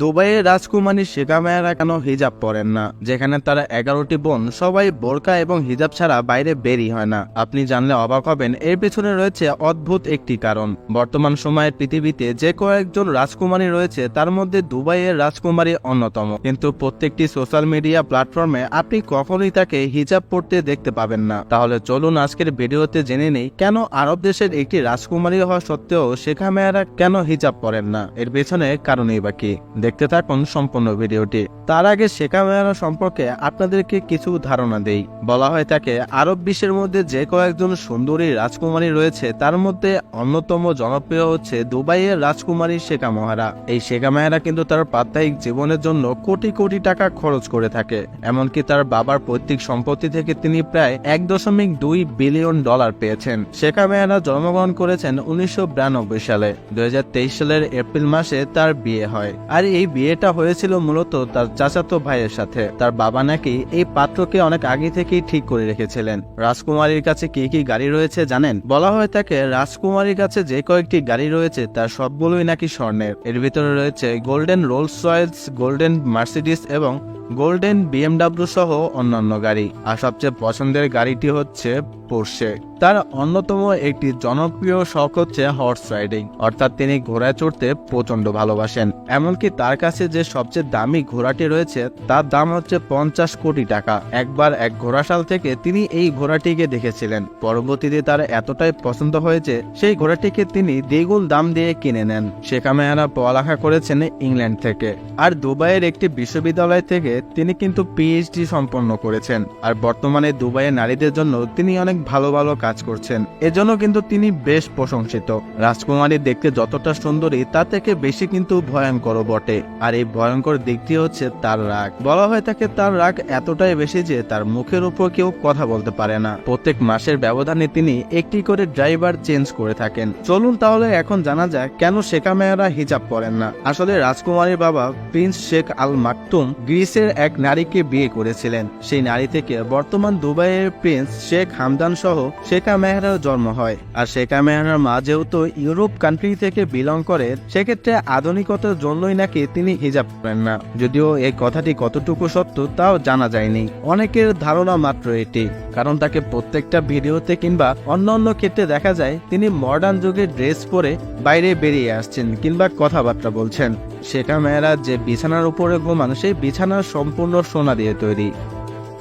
দুবাইয়ের রাজকুমারী শেখা মেয়েরা কেন হিজাব পরেন না? যেখানে তারা এগারোটি বোন, সবাই বোরকা এবং হিজাব ছাড়া বাইরে বেরই হয় না। আপনি জানলে অবাক হবেন, এর পেছনে রয়েছে অদ্ভুত একটি কারণ। বর্তমান সময়ের পৃথিবীতে যে কয়েকজন রাজকুমারী রয়েছে, তার মধ্যে দুবাইয়ের রাজকুমারী অন্যতম। কিন্তু প্রত্যেকটি সোশ্যাল মিডিয়া প্ল্যাটফর্মে আপনি কখনোই তাকে হিজাব পড়তে দেখতে পাবেন না। তাহলে চলুন আজকের ভিডিওতে জেনে নেই, কেন আরব দেশের একটি রাজকুমারী হওয়া সত্ত্বেও শেখা মেয়েরা কেন হিজাব পরেন না? এর পেছনে কারণই বা কি? দেখতে থাকুন সম্পূর্ণ ভিডিওটি। তার আগে শেখা মেয়েরা সম্পর্কে আপনাদেরকে কিছু ধারণা দেই। বলা হয় তাকে আরব বিশ্বের মধ্যে যে কয়েকজন সুন্দরী রাজকুমারী রয়েছে, তার মধ্যে অন্যতম জনপ্রিয় হচ্ছে দুবাইয়ের রাজকুমারী শেখা মহারা। এই শেখা মেয়েরা কিন্তু তার প্রাত্যহিক জীবনের জন্য কোটি কোটি টাকা খরচ করে থাকে। এমনকি তার বাবার পৈতৃক সম্পত্তি থেকে তিনি প্রায় এক দশমিক দুই বিলিয়ন ডলার পেয়েছেন। শেখা মেয়েরা জন্মগ্রহণ করেছেন উনিশশো বিরানব্বই সালে। দুই হাজার তেইশ সালের এপ্রিল মাসে তার বিয়ে হয়। আর এই বিয়েটা হয়েছিল মূলত তার চাচাতো ভাইয়ের সাথে। তার বাবা নাকি এই পাত্রকে অনেক আগে থেকেই ঠিক করে রেখেছিলেন। রাজকুমারীর কাছে কি কি গাড়ি রয়েছে জানেন? বলা হয় তাকে রাজকুমারীর কাছে যে কয়েকটি গাড়ি রয়েছে তার সবগুলোই নাকি স্বর্ণের। এর ভিতরে রয়েছে golden Rolls Royce golden Mercedes এবং গোল্ডেন বিএমডাব্লিউ সহ অন্যান্য গাড়ি। আর সবচেয়ে পছন্দের গাড়িটি হচ্ছে পোর্শে তার অন্যতম একটি জনপ্রিয় শখ হচ্ছে হর্স রাইডিং অর্থাৎ তিনি ঘোড়ায় চড়তে প্রচণ্ড ভালোবাসেন। এমনকি তার কাছে যে সবচেয়ে দামি ঘোড়াটি রয়েছে, তার দাম হচ্ছে পঞ্চাশ কোটি টাকা। একবার এক ঘোড়াশাল থেকে তিনি এই ঘোড়াটিকে দেখেছিলেন। পরবর্তীতে তার এতটাই পছন্দ হয়েছে, সেই ঘোড়াটিকে তিনি দ্বিগুণ দাম দিয়ে কিনে নেন। শেখা মেয়ারা পড়ালেখা করেছেন ইংল্যান্ড থেকে। আর দুবাইয়ের একটি বিশ্ববিদ্যালয় থেকে তিনি কিন্তু পিএইচডি সম্পন্ন করেছেন। আর বর্তমানে দুবাইয়ের নারীদের জন্য তিনি অনেক ভালো ভালো কাজ করছেন। এজন্য কিন্তু তিনি বেশ প্রশংসিত। রাজকুমারী দেখতে যতটা সুন্দরী তার থেকে বেশি কিন্তু ভয়ঙ্কর বটে। আর এই ভয়ঙ্কর দিকটি হচ্ছে তার রাগ। বলা হয় তাকে তার রাগ এতটাই বেশি যে তার মুখের উপর কেউ কথা বলতে পারে না। প্রত্যেক মাসের ব্যবধানে তিনি একটি করে ড্রাইভার চেঞ্জ করে থাকেন। চলুন তাহলে এখন জানা যায় কেন শেখা মেয়েরা হিজাব পরেন না। আসলে রাজকুমারীর বাবা প্রিন্স শেখ আল মাকতুম গ্রিসের এক নারীকে বিয়ে করেছিলেন। সেই নারী থেকে বর্তমান দুবাইয়ের প্রিন্স শেখ হামদান সহ শেখা মেহরার জন্ম হয়। আর শেখা মেহরার মা যেহেতু ইউরোপ কান্ট্রি থেকে বিলং করে, সেক্ষেত্রে আধুনিকতার জন্যই নাকি তিনি হিজাব করেন না। যদিও এই কথাটি কতটুকু সত্য তাও জানা যায়নি। অনেকের ধারণা মাত্র এটি। কারণ তাকে প্রত্যেকটা ভিডিওতে কিংবা অন্য অন্য ক্ষেত্রে দেখা যায়, তিনি মডার্ন যুগের ড্রেস পরে বাইরে বেরিয়ে আসছেন কিংবা কথাবার্তা বলছেন। শেখা মেয়েরা যে বিছানার উপরে ঘুমান, সেই বিছানা সম্পূর্ণ সোনা দিয়ে তৈরি।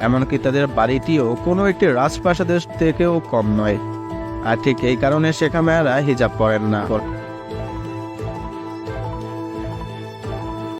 এমনকি তাদের বাড়িটিও কোনো একটি রাজপ্রাসাদের থেকেও কম নয়। আর ঠিক এই কারণে শেখা মেয়েরা হিজাব পরেন না।